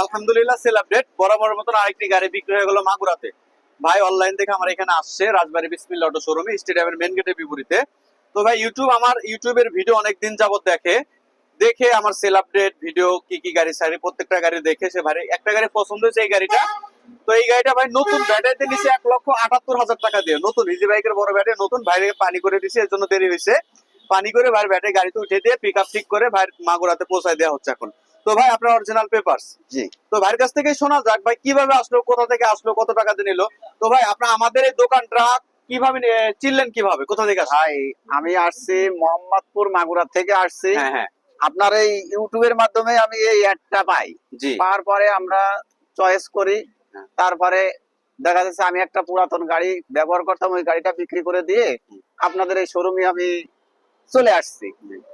আলহামদুলিল্লাহ sell update বরাবর মতন আরেকটি গাড়ি বিক্রি হয়ে গেল মাগুরাতে। ভাই অনলাইন থেকে আমার এখানে আসছে রাজবাড়ী বিসমিল অটো শোরুমে স্টেডিয়ামের মেন গেটের বিপরীতে। তো ভাই ইউটিউব আমার ইউটিউবের ভিডিও অনেক দিন যাবত দেখে। দেখে আমার সেল আপডেট ভিডিও কি কি গাড়ি সারি প্রত্যেকটা গাড়ি দেখে সে ভাই, একটা গাড়ি পছন্দ হয়েছে এই গাড়িটা। তো এই গাড়িটা ভাই নতুন ব্যাটারিতে নিচে এক লক্ষ আটাত্তর হাজার টাকা দিয়ে। নতুন ইজি বাইকের বড় ব্যাটারি নতুন বাইরে পানি করে দিছে, এর জন্য দেরি হয়েছে। পানি করে ভাই ব্যাটারি গাড়িতে উঠে দিয়ে পিক আপ ঠিক করে ভাই মাগুরাতে পৌঁছায় দেওয়া হচ্ছে এখন। তো ভাই আপনার অরিজিনাল পেপারস জি। তো ভাইয়ের কাছ থেকে শোনা যাক ভাই কীভাবে আসলো কোথা থেকে আসলো কত টাকা দিয়ে নিল? তো ভাই আপনার আমাদের এই দোকানটা কীভাবে চিনলেন কীভাবে? কোথা থেকে ভাই আমি আসছি মোহাম্মদপুর মাগুরা থেকে আসছি। হ্যাঁ হ্যাঁ। আপনার এই ইউটিউবের মাধ্যমে আমি এই অ্যাডটা পাই। জি। পাওয়ার পরে আমরা চয়েস করি। হ্যাঁ। তারপরে দেখা যাচ্ছে আমি একটা পুরাতন গাড়ি ব্যবহার করতাম ওই গাড়িটা বিক্রি করে দিয়ে আপনাদের এই শোরুমে আমি চলে আসছি।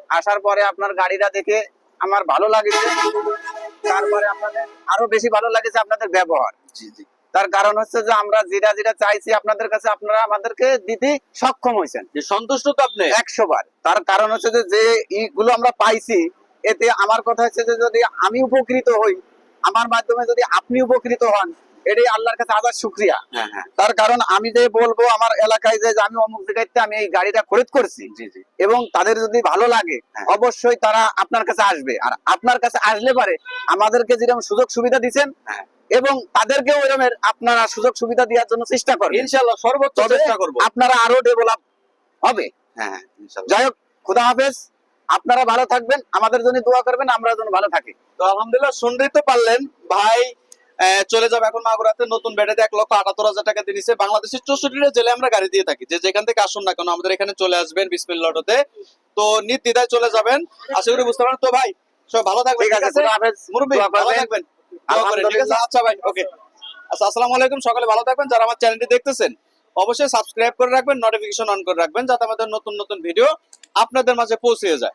আসার পরে আপনার গাড়িটা দেখে আমার ভালো লাগেছে। তারপরে আপনাদের আরও বেশি ভালো লাগেছে আপনাদের ব্যবহার। জি জি। তার কারণ হচ্ছে যে আমরা যেটা যেটা চাইছি আপনাদের কাছে আপনারা আমাদেরকে দিতে সক্ষম হয়েছেন। যে সন্তুষ্ট তো আপনি? একশো বার। তার কারণ হচ্ছে যে যে ইগুলো আমরা পাইছি এতে আমার কথা হচ্ছে যে যদি আমি উপকৃত হই আমার মাধ্যমে যদি আপনি উপকৃত হন এটাই আল্লাহর কাছে হাজার শুক্রিয়া। হ্যাঁ হ্যাঁ। তার কারণ আমি যে বলব আমার এলাকায় যে আমি অমুক জায়গাতে আমি এই গাড়িটা খরিদ করছি এবং তাদের যদি ভালো লাগে হ্যাঁ। অবশ্যই তারা আপনার কাছে আসবে। আর আপনার কাছে আসলে পারে আমাদেরকে যেরকম সুযোগ সুবিধা দিচ্ছেন। এবং তাদেরকেও এরকমের আপনারা সুযোগ সুবিধা দেওয়ার জন্য চেষ্টা করবেন। ইনশাআল্লাহ সর্বোচ্চ চেষ্টা করব। আপনারা আরও ডেভেলপ হবে। হ্যাঁ যাই হোক খুদা হাফেজ। আপনারা ভালো থাকবেন আমাদের জন্য দোয়া করবেন আমরা যেন ভালো থাকি। তো আলহামদুলিল্লাহ শুনতেই তো পারলেন ভাই চলে যাবে এখন মাগুরাতে নতুন ব্যাটারিতে এক লক্ষ আটাত্তর হাজার টাকা দিয়ে নিছে। বাংলাদেশের চৌষট্টিটা জেলে আমরা গাড়ি দিয়ে থাকি। যে যেখান থেকে আসুন না কেন আমাদের এখানে চলে আসবেন বিসমিল লটোতে তো নির্দ্বিধায় চলে যাবেন। আশা করি বুঝতে পারেন তো ভাই সব ভালো থাকবেন ঠিক আছে মুরব্বী ভালো থাকবেন। ঠিক আছে? আচ্ছা ভাই ওকে আচ্ছা আসসালামু আলাইকুম সকালে ভালো থাকবেন। যারা আমার চ্যানেলটি দেখতেছেন অবশ্যই সাবস্ক্রাইব করে রাখবেন নোটিফিকেশন অন করে রাখবেন যাতে আমাদের নতুন নতুন ভিডিও আপনাদের মাঝে পৌঁছে যায়।